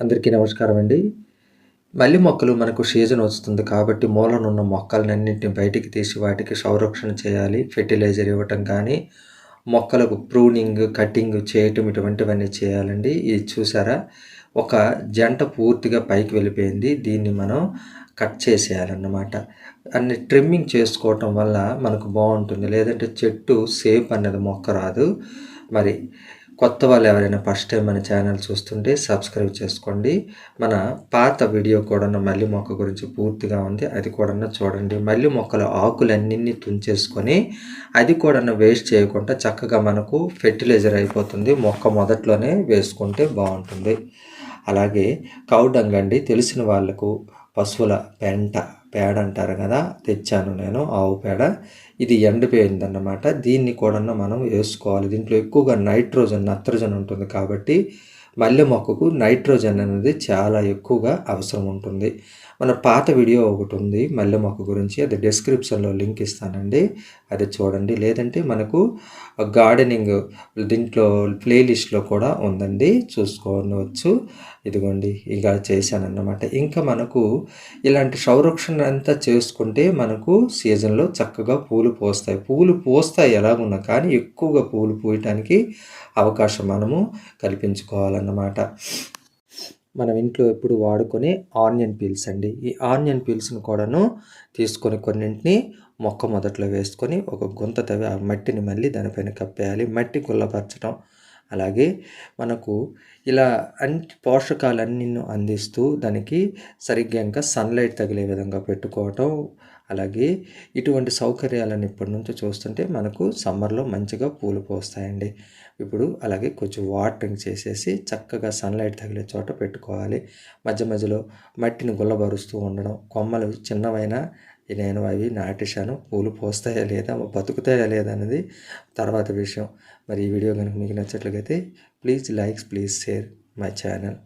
అందరికీ నమస్కారం అండి. మల్లి మొక్కలు మనకు సీజన్ వస్తుంది కాబట్టి మూలనున్న మొక్కలన్నింటిని బయటికి తీసి వాటికి సంరక్షణ చేయాలి ఫెర్టిలైజర్ ఇవ్వటం కానీ మొక్కలకు ప్రూనింగ్ కటింగ్ చేయటం ఇటువంటివన్నీ చేయాలండి. ఇది చూసారా? ఒక జంట పూర్తిగా పైకి వెళ్ళిపోయింది. దీన్ని మనం కట్ చేసేయాలన్నమాట. అన్ని ట్రిమ్మింగ్ చేసుకోవటం వల్ల మనకు బాగుంటుంది. లేదంటే చెట్టు సేఫ్ అనేది మొక్క రాదు. మరి కొత్త వాళ్ళు ఎవరైనా ఫస్ట్ టైం మన ఛానల్ చూస్తుంటే సబ్స్క్రైబ్ చేసుకోండి. మన పాత వీడియో కూడా మల్లి మొక్క గురించి పూర్తిగా ఉంది. అది కూడా చూడండి. మల్లి మొక్కల ఆకులన్నీ తుంచేసుకొని అది కూడా వేస్ట్ చేయకుండా చక్కగా మనకు ఫెర్టిలైజర్ అయిపోతుంది. మొక్క మొదట్లోనే వేసుకుంటే బాగుంటుంది. అలాగే కౌడంగండి తెలిసిన వాళ్ళకు పశువుల పెంట పేడ అంటారు కదా తెచ్చాను నేను ఆవు పేడ. ఇది ఎండిపోయిందన్నమాట. దీన్ని కూడా మనం వేసుకోవాలి. దీంట్లో ఎక్కువగా నైట్రోజన్ నత్రజన్ ఉంటుంది కాబట్టి మల్లె మొక్కకు నైట్రోజన్ అనేది చాలా ఎక్కువగా అవసరం ఉంటుంది. మన పాత వీడియో ఒకటి ఉంది మల్లె మొక్క గురించి. అది డిస్క్రిప్షన్లో లింక్ ఇస్తానండి. అది చూడండి. లేదంటే మనకు గార్డెనింగ్ దీంట్లో ప్లేలిస్ట్లో కూడా ఉందండి. చూసుకోవచ్చు. ఇదిగోండి. ఇలా చేశానన్నమాట. ఇంకా మనకు ఇలాంటి సంరక్షణ అంతా చేసుకుంటే మనకు సీజన్లో చక్కగా పూలు పోస్తాయి. పూలు పోస్తాయి ఎలాగున్నా కానీ ఎక్కువగా పూలు పూయటానికి అవకాశం మనము కల్పించుకోవాలన్నమాట మనం ఇంట్లో ఎప్పుడు వాడుకొని ఆనియన్ పీల్స్ అండి. ఈ ఆనియన్ పీల్స్ని కూడాను తీసుకొని కొన్నింటిని మొక్క మొదట్లో వేసుకొని ఒక గుంత తవ్వి ఆ మట్టిని మళ్ళీ దానిపైన కప్పేయాలి. మట్టి గుల్లపరచడం అలాగే మనకు ఇలా అన్ని పోషకాలన్నీ అందిస్తూ దానికి సరిగ్గా ఇంకా సన్లైట్ తగిలే విధంగా పెట్టుకోవటం అలాగే ఇటువంటి సౌకర్యాలను ఇప్పటి నుంచో చూస్తుంటే మనకు సమ్మర్లో మంచిగా పూలు పోస్తాయండి. ఇప్పుడు అలాగే కొంచెం వాటరింగ్ చేసేసి చక్కగా సన్లైట్ తగిలే చోట పెట్టుకోవాలి. మధ్య మధ్యలో మట్టిని గుల్లబరుస్తూ ఉండడం కొమ్మలు చిన్నవైనా నేను అవి నాటేశాను పూలు పోస్తాయా లేదా బతుకుతాయా లేదా అనేది తర్వాత విషయం. మరి ఈ వీడియో కనుక మీకు నచ్చట్లయితే please likes please share my channel.